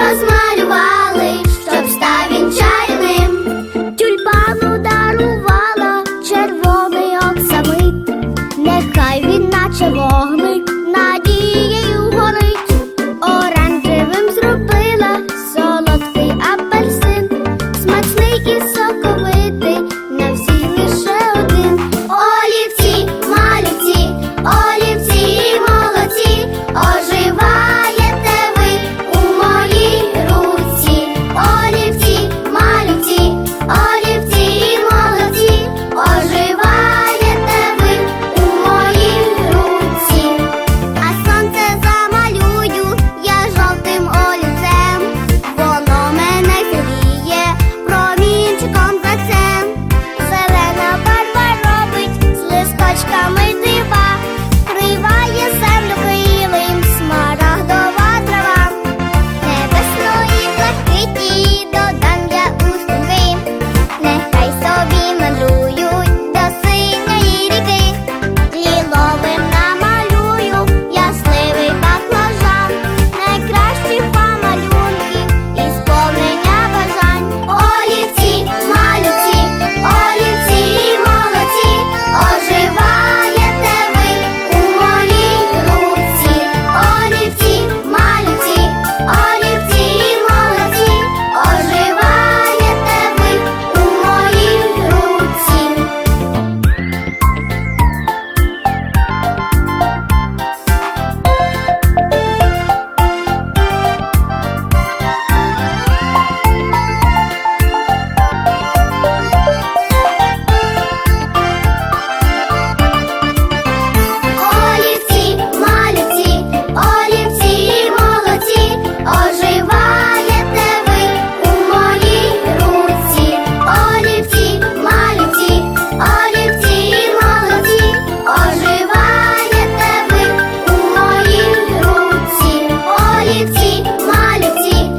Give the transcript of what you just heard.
розмалювали, щоб став він чайним. Тюльпану дарувала червоний оксамит, нехай він наче вогник.